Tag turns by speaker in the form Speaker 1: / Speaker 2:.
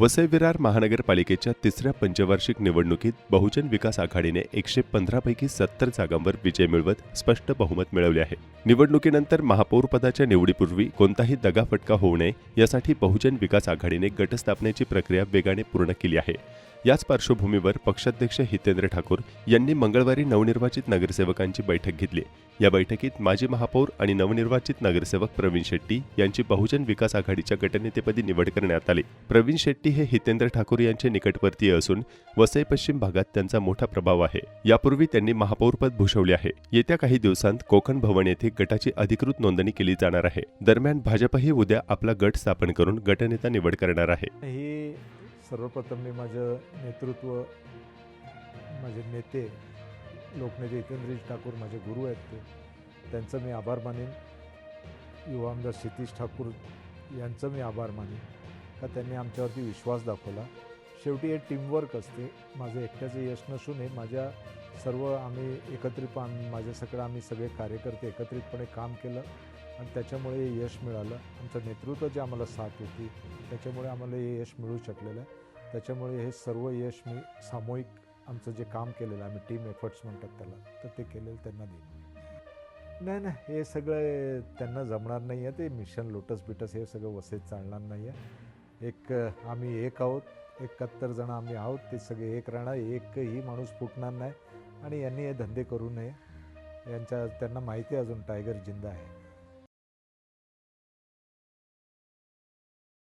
Speaker 1: वसई विरार महानगरपालिकेच्या तिसऱ्या पंचवार्षिक निवडणुकीत बहुजन विकास आघाडीने एकशे पंधरापैकी सत्तर जागांवर विजय मिळवत स्पष्ट बहुमत मिळवले आहे. निवडणुकीनंतर महापौरपदाच्या निवडीपूर्वी कोणताही दगाफटका होऊ नये यासाठी बहुजन विकास आघाडीने गटस्थापनेची प्रक्रिया वेगाने पूर्ण केली आहे. याच पार्श्वभूमीवर पक्षाध्यक्ष हितेंद्र ठाकूर यांनी मंगळवारी नवनिर्वाचित नगरसेवकांची बैठक घेतली. या बैठकीत माजी महापौर आणि नवनिर्वाचित नगरसेवक प्रवीण शेट्टी यांची बहुजन विकास आघाडीच्या गटनेतेपदी निवड करण्यात आली. प्रवीण शेट्टी हे हितेंद्र ठाकूर यांचे निकटवर्तीय असून वसई पश्चिम भागात त्यांचा मोठा प्रभाव आहे. यापूर्वी त्यांनी महापौरपद भूषवले आहे. येत्या काही दिवसांत कोकण भवन येथे गटाची अधिकृत नोंदणी केली जाणार आहे. दरम्यान भाजपही उद्या आपला गट स्थापन करून गटनेता निवड करणार आहे.
Speaker 2: सर्वप्रथम मी माझं नेतृत्व माझे नेते लोकनेते एकंद्रजी ठाकूर माझे गुरु आहेत ते त्यांचं मी आभार मानेन. युवा आमदार क्षितिश ठाकूर यांचं मी आभार मानेन का त्यांनी आमच्यावरती विश्वास दाखवला. शेवटी हे टीमवर्क असते. माझं एकट्याचं यश नसून हे माझ्या सर्व आम्ही एकत्रित माझ्या सगळं आम्ही सगळे कार्यकर्ते एकत्रितपणे काम केलं. आणि त्याच्यामुळे हे यश मिळालं. आमचं नेतृत्व जे आम्हाला साथ होती त्याच्यामुळे आम्हाला हे यश मिळू शकलेलं आहे. त्याच्यामुळे हे सर्व यश मी सामूहिक आमचं जे काम केलेलं आम्ही टीम एफर्ट्स म्हणतात त्याला तर ते केलेलं त्यांना देईन. नाही नाही हे सगळं त्यांना जमणार नाही आहे. ते मिशन लोटस बिटस हे सगळं वसेत चालणार नाही आहे. एक आम्ही एक आहोत एकाहत्तर जण आम्ही आहोत. ते सगळे एक राहणार एकही माणूस फुटणार नाही. आणि यांनी हे धंदे करू नये. यांच्या त्यांना माहिती अजून टायगर जिंदा आहे.